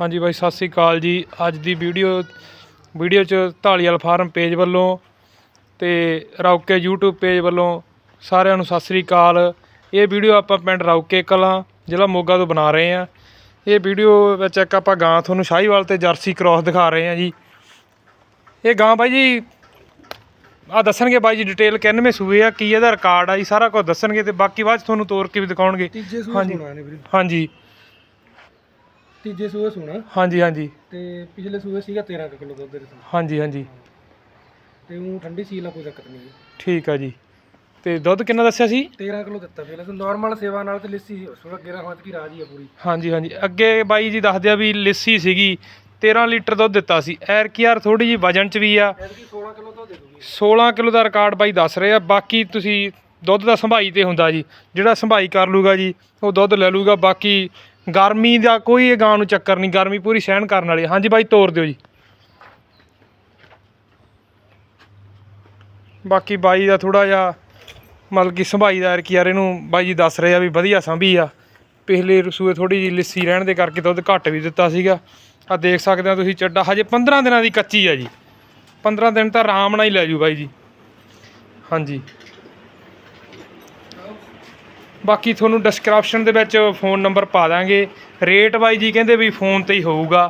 ਹਾਂਜੀ ਬਾਈ ਸਤਿ ਸ੍ਰੀ ਅਕਾਲ ਜੀ। ਅੱਜ ਦੀ ਵੀਡੀਓ ਵੀਡੀਓ ਚ ਢਾਲੀਵਾਲ ਫਾਰਮ ਪੇਜ ਵੱਲੋਂ ਤੇ ਰੌਕੇ YouTube ਪੇਜ ਵੱਲੋਂ ਸਾਰਿਆਂ ਨੂੰ ਸਤਿ ਸ੍ਰੀ ਅਕਾਲ। ਇਹ ਵੀਡੀਓ ਆਪਾਂ ਪਿੰਡ ਰੌਕੇ ਕਲਾਂ ਜ਼ਿਲ੍ਹਾ ਮੋਗਾ ਤੋਂ ਬਣਾ ਰਹੇ ਹਾਂ। ਇਹ ਵੀਡੀਓ ਵਿੱਚ ਇੱਕ ਆਪਾਂ ਗਾਂ ਤੁਹਾਨੂੰ ਸ਼ਾਹੀਵਾਲ ਤੇ ਜਰਸੀ ਕ੍ਰਾਸ ਦਿਖਾ ਰਹੇ ਹਾਂ ਜੀ। ਇਹ ਗਾਂ ਬਾਈ ਜੀ ਆ ਦੱਸਣਗੇ ਬਾਈ ਜੀ ਡਿਟੇਲ ਕਿੰਨਵੇਂ ਸੂਏ ਆ ਕੀ ਇਹਦਾ ਰਿਕਾਰਡ ਆ ਜੀ ਸਾਰਾ ਕੁਝ ਦੱਸਣਗੇ ਤੇ ਬਾਕੀ ਬਾਅਦ ਤੁਹਾਨੂੰ ਤੋਰ ਕੇ ਵੀ ਦਿਖਾਉਣਗੇ। ਹਾਂਜੀ। ਹਾਂਜੀ। ਤੀਜੇ ਸੂਏ ਸੋਣਾ। ਹਾਂਜੀ ਹਾਂਜੀ। ਤੇ ਪਿਛਲੇ ਸੂਏ ਸੀਗਾ 13 ਕਿਲੋ ਦੁੱਧ ਦੇ ਤੋਂ ਹਾਂਜੀ ਹਾਂਜੀ। ਤੇ ਉਹ ਠੰਡੀ ਸੀਲ ਆ ਕੋਈ ਦਿੱਕਤ ਨਹੀਂ ਠੀਕ ਆ ਜੀ। ਤੇ ਦੁੱਧ ਕਿੰਨਾ ਦੱਸਿਆ ਸੀ? 13 ਕਿਲੋ ਦਿੱਤਾ ਪਹਿਲਾਂ ਤਾਂ ਨਾਰਮਲ ਸੇਵਾ ਨਾਲ ਤੇ ਲਿੱਸੀ ਸੁਣਾ 11 ਹਾਥ ਕੀ ਰਾਜੀ ਆ ਪੂਰੀ। ਹਾਂਜੀ ਹਾਂਜੀ। ਅੱਗੇ ਬਾਈ ਜੀ ਦੱਸਦੇ ਆ ਵੀ ਲਿੱਸੀ ਸੀਗੀ 13 ਲੀਟਰ ਦੁੱਧ ਦਿੱਤਾ ਸੀ। ਐਰ ਕੀ ਯਾਰ ਥੋੜੀ ਜੀ ਵਜਨ ਚ ਵੀ ਆ। ਐਤਕੀ 16 ਕਿਲੋ ਦੁੱਧ ਦੇ ਦੂਗੀ। 16 ਕਿਲੋ ਦਾ ਰਿਕਾਰਡ ਬਾਈ ਦੱਸ ਰਹੇ ਆ। ਬਾਕੀ ਤੁਸੀਂ ਦੁੱਧ ਦਾ ਸੰਭਾਈ ਤੇ ਹੁੰਦਾ ਜੀ। ਜਿਹੜਾ ਸੰਭਾਈ ਕਰ ਲੂਗਾ ਜੀ ਉਹ ਦੁੱਧ ਲੈ ਲੂਗਾ। ਬਾਕੀ ਗਰਮੀ ਦਾ ਕੋਈ ਇਹ ਗਾਂ ਨੂੰ ਚੱਕਰ ਨਹੀਂ, ਗਰਮੀ ਪੂਰੀ ਸਹਿਣ ਕਰਨ ਵਾਲੀ ਹਾਂਜੀ ਬਾਈ, ਤੋਰ ਦਿਓ ਜੀ। ਬਾਕੀ ਬਾਈ ਦਾ ਥੋੜਾ ਜਿਹਾ ਮਤਲਬ ਕਿ ਸੰਭਾਈ ਦਾ ਕਿ ਯਾਰ ਇਹਨੂੰ ਬਾਈ ਜੀ ਦੱਸ ਰਹੇ ਆ ਵੀ ਵਧੀਆ ਸੰਭੀ ਆ। ਪਿਛਲੇ ਰਸੂਏ ਥੋੜੀ ਜੀ ਲਿੱਸੀ ਰਹਿਣ ਦੇ ਕਰਕੇ ਦੁੱਧ ਘੱਟ ਵੀ ਦਿੱਤਾ ਸੀਗਾ। ਆ ਦੇਖ ਸਕਦੇ ਆ ਤੁਸੀਂ ਚੱਡਾ, ਹਜੇ 15 ਦਿਨਾਂ ਦੀ ਕੱਚੀ ਆ ਜੀ। 15 ਦਿਨ ਤਾਂ ਆਰਾਮ ਨਾਲ ਹੀ ਲੈ ਜੂ ਬਾਈ ਜੀ। ਹਾਂਜੀ। ਬਾਕੀ ਤੁਹਾਨੂੰ ਡਿਸਕ੍ਰਿਪਸ਼ਨ ਦੇ ਵਿੱਚ ਫੋਨ ਨੰਬਰ ਪਾ ਦਾਂਗੇ। ਰੇਟ ਬਾਈ ਜੀ ਕਹਿੰਦੇ ਵੀ ਫੋਨ ਤੇ ਹੀ ਹੋਊਗਾ।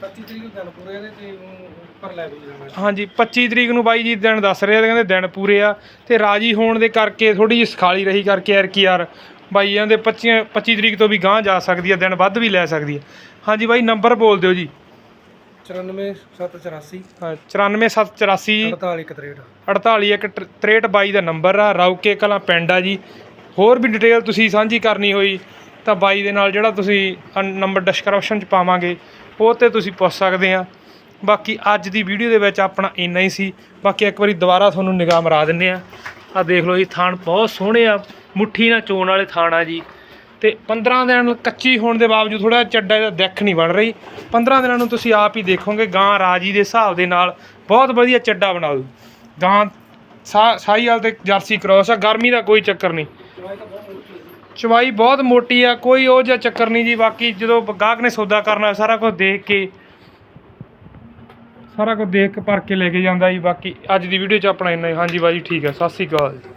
25 ਤਰੀਕ ਨੂੰ ਦਿਨ ਪੂਰੇ ਦੇ ਤੇ ਉਹ ਉੱਪਰ ਲੈ ਵੀ ਜਾਣਾ ਹਾਂਜੀ 25 ਤਰੀਕ ਨੂੰ ਬਾਈ ਜੀ ਦਿਨ ਦੱਸ ਰਹੇ ਆ ਤੇ ਕਹਿੰਦੇ ਦਿਨ ਪੂਰੇ ਆ। ਤੇ ਰਾਜੀ ਹੋਣ ਦੇ ਕਰਕੇ ਥੋੜੀ ਜਿਹੀ ਸਖਾਲੀ ਰਹੀ ਕਰਕੇ ਯਾਰ ਕੀ ਯਾਰ ਬਾਈ ਜਾਂਦੇ 25 25 ਤਰੀਕ ਤੋਂ ਵੀ ਗਾਂਹ ਜਾ ਸਕਦੀ ਆ ਦਿਨ ਵੱਧ ਵੀ ਲੈ ਸਕਦੀ ਆ। ਹਾਂਜੀ ਬਾਈ ਨੰਬਰ ਬੋਲ ਦਿਓ ਜੀ। 94 784 94784 48 63 486322 ਦਾ ਨੰਬਰ ਆ। ਰੌਕੇ ਕਲਾਂ ਪਿੰਡ ਆ ਜੀ। ਹੋਰ ਵੀ ਡਿਟੇਲ ਤੁਸੀਂ ਸਾਂਝੀ ਕਰਨੀ ਹੋਈ, ਤਾਂ ਬਾਈ ਦੇ ਨਾਲ ਜਿਹੜਾ ਤੁਸੀਂ ਅਨ- ਨੰਬਰ ਡਿਸਕ੍ਰਿਪਸ਼ਨ ਚ ਪਾਵਾਂਗੇ, ਉਹ ਤੇ ਤੁਸੀਂ ਪੁੱਛ ਸਕਦੇ ਆ। ਬਾਕੀ ਅੱਜ ਦੀ ਵੀਡੀਓ ਦੇ ਵਿੱਚ ਆਪਣਾ ਇੰਨਾ ਹੀ ਸੀ। ਬਾਕੀ ਇੱਕ ਵਾਰੀ ਦੁਬਾਰਾ ਤੁਹਾਨੂੰ ਨਿਗਾਹ ਮਰਾ ਦਿੰਨੇ ਆ। ਆ ਦੇਖ ਲਓ ਜੀ ਥਾਣ ਬਹੁਤ ਸੋਹਣੇ ਆ। ਮੁੱਠੀ ਨਾਲ ਚੋਣ ਵਾਲੇ ਥਾਣ ਆ ਜੀ। ਤੇ 15 ਦਿਨ ਕੱਚੀ ਹੋਣ ਦੇ ਬਾਵਜੂਦ ਥੋੜਾ ਚੱਡਾ ਇਹਦਾ ਦਿੱਖ ਨਹੀਂ ਬਣ ਰਹੀ। 15 ਦਿਨਾਂ ਨੂੰ ਤੁਸੀਂ ਆਪ ਹੀ ਦੇਖੋਗੇ, ਗਾਂ ਰਾਜੀ ਦੇ ਹਿਸਾਬ ਦੇ ਨਾਲ ਬਹੁਤ ਵਧੀਆ ਚੱਡਾ ਬਣਾ ਦੂ ਗਾਂ ਸਾ ਸਾਈਵਾਲ ਤੇ ਜਰਸੀ ਕ੍ਰੋਸ ਆ, ਗਰਮੀ ਦਾ ਕੋਈ ਚੱਕਰ ਨਹੀਂ ਚਵਾਈ ਤਾਂ ਬਹੁਤ ਮੋਟੀ ਹੈ ਜੀ ਚਵਾਈ ਬਹੁਤ ਮੋਟੀ ਆ, ਕੋਈ ਉਹ ਜਿਹਾ ਚੱਕਰ ਨਹੀਂ ਜੀ, ਬਾਕੀ ਜਦੋਂ ਗਾਹਕ ਨੇ ਸੌਦਾ ਕਰਨਾ, ਸਾਰਾ ਕੁਝ ਦੇਖ ਕੇ, ਸਾਰਾ ਕੁਝ ਦੇਖ ਕੇ ਭਰ ਕੇ ਲੈ ਕੇ ਜਾਂਦਾ ਜੀ, ਬਾਕੀ ਅੱਜ ਦੀ ਵੀਡੀਓ ਚ ਆਪਣਾ ਇੰਨਾ ਹੀ। ਹਾਂਜੀ ਬਾਜੀ ਠੀਕ ਹੈ ਸਤਿ ਸ੍ਰੀ ਅਕਾਲ ਜੀ।